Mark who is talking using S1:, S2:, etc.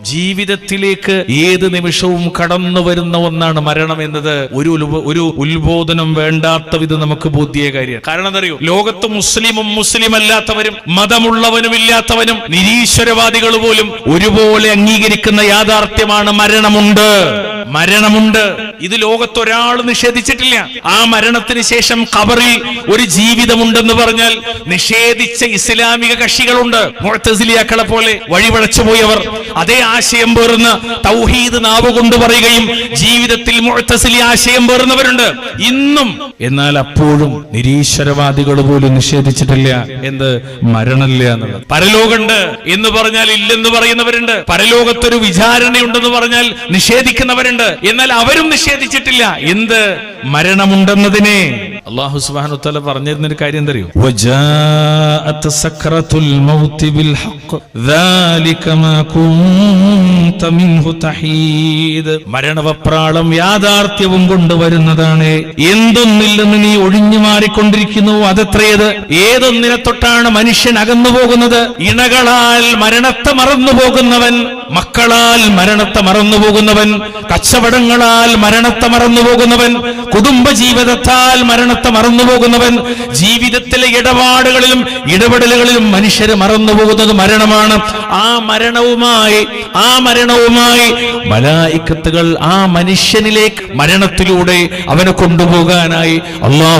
S1: ജീവിതത്തിലേക്ക് ഏത് നിമിഷവും കടന്നു വരുന്ന ഒന്നാണ് മരണം എന്നത്. ഒരു ഒരു ഉത്ബോധനം വേണ്ടാത്ത വിധം നമുക്ക് ബോധ്യ കാര്യം കാരണം എന്തറിയോ? ലോകത്ത് മുസ്ലിമും മുസ്ലിം അല്ലാത്തവരും മതമുള്ളവനും ഇല്ലാത്തവനും നിരീശ്വരവാദികൾ പോലും ഒരുപോലെ അംഗീകരിക്കുന്ന യാഥാർത്ഥ്യമാണ് മരണമുണ്ട്. മരണമുണ്ട്. ഇത് ലോകത്ത് ഒരാൾ നിഷേധിച്ചിട്ടില്ല. ആ മരണത്തിന് ശേഷം ഖബറിൽ ഒരു ജീവിതമുണ്ടെന്ന് പറഞ്ഞാൽ നിഷേധിച്ച ഇസ്ലാമിക കക്ഷികളുണ്ട്. മുഴത്തസിലിയാക്കളെ പോലെ വഴിവഴച്ചു പോയവർ അതേ ആശയം പേർന്ന് തൗഹീദ് നാവ് കൊണ്ട് പറയുകയും ജീവിതത്തിൽ മുഴത്തസിലി ആശയം പേർന്നവരുണ്ട് ഇന്നും എന്നാൽ അപ്പോഴും നിരീശ്വരവാദികൾ പോലും നിഷേധിച്ചിട്ടില്ല എന്ത് മരണമില്ല എന്നുള്ളത്. പരലോകമുണ്ട് എന്ന് പറഞ്ഞാൽ ഇല്ലെന്ന് പറയുന്നവരുണ്ട്. പരലോകത്തൊരു വിചാരണയുണ്ടെന്ന് പറഞ്ഞാൽ നിഷേധിക്കുന്നവരുണ്ട്. എന്നാൽ അവരും നിഷേധിച്ചിട്ടില്ല. എന്ത് മരണമുണ്ടെന്നതിനെ അള്ളാഹു സുബാനു തല പറഞ്ഞിരുന്ന ഒരു കാര്യം എന്തറിയോ? മരണവപ്രാളം യാഥാർത്ഥ്യവും കൊണ്ടുവരുന്നതാണ്. എന്തൊന്നില്ലെന്ന് നീ ഒഴിഞ്ഞു മാറിക്കൊണ്ടിരിക്കുന്നു? അതത്രയത്? ഏതൊന്നിനെ തൊട്ടാണ് മനുഷ്യൻ അകന്നു പോകുന്നത് ഇണകളാൽ മരണത്തെ മറന്നു പോകുന്നവൻ മക്കളാൽ മരണത്തെ മറന്നു പോകുന്നവൻ കച്ചവടങ്ങളാൽ മരണത്തെ മറന്നു പോകുന്നവൻ കുടുംബ ജീവിതത്താൽ മരണത്തെ മറന്നു പോകുന്നവൻ ജീവിതത്തിലെ ഇടപാടുകളിലും ഇടപെടലുകളിലും മനുഷ്യര് മറന്നു പോകുന്നത് മരണമാണ്. ആ മരണവുമായി ആ മരണവുമായി മലായിക്കത്തുകൾ ആ മനുഷ്യനിലേക്ക് മരണത്തിലൂടെ അവനെ കൊണ്ടുപോകാനായി അള്ളാഹു